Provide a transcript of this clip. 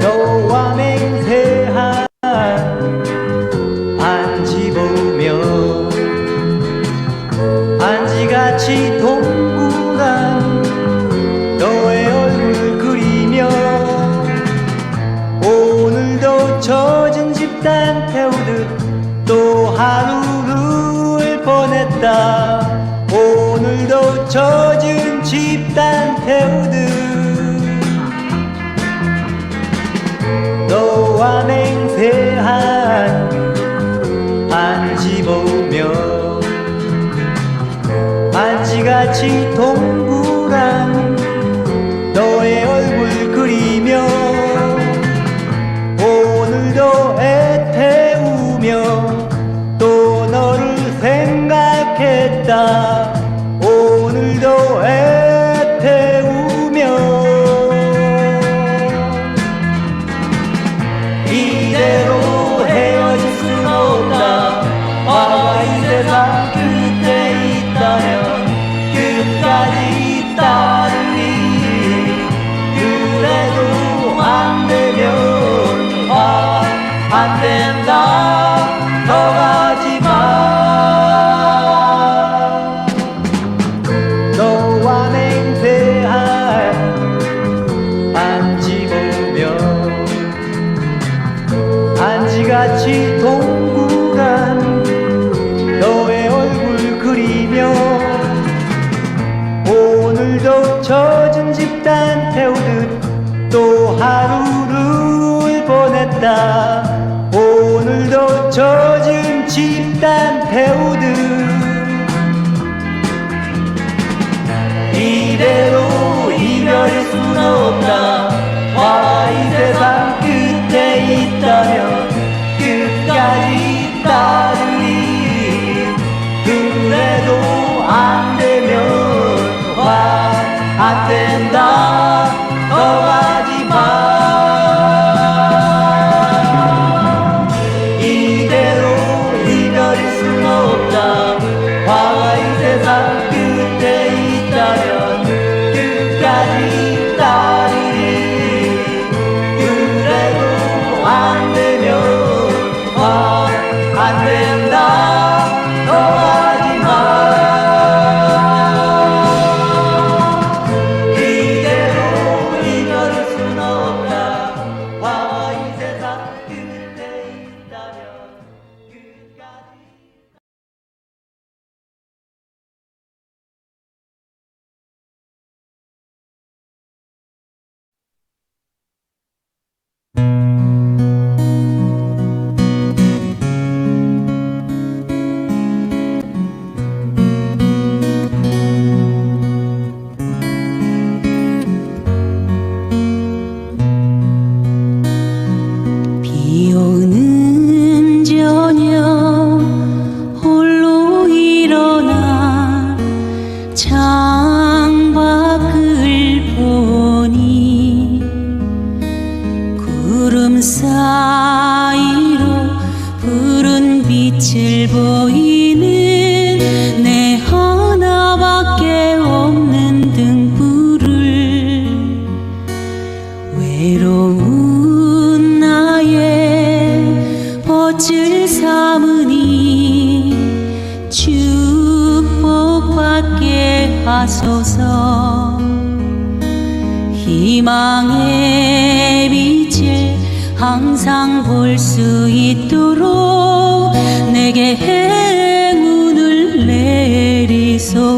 너와 맹세한 안지 보며 안지같이 동 보냈다 오늘도 젖은 집단 태우듯 너와 맹세한 안지 보며 안지같이 동 젖은 집단 태우듯 또 하루를 보냈다. 오늘도 젖은 집단 태우듯 이대로 이별일 순 없다 안된 빛을 보이는 내 하나밖에 없는 등불을 외로운 나의 벗을 삼으니 축복받게 하소서. 희망의 빛을 항상 볼 수 있도록 내게 행운을 내리소서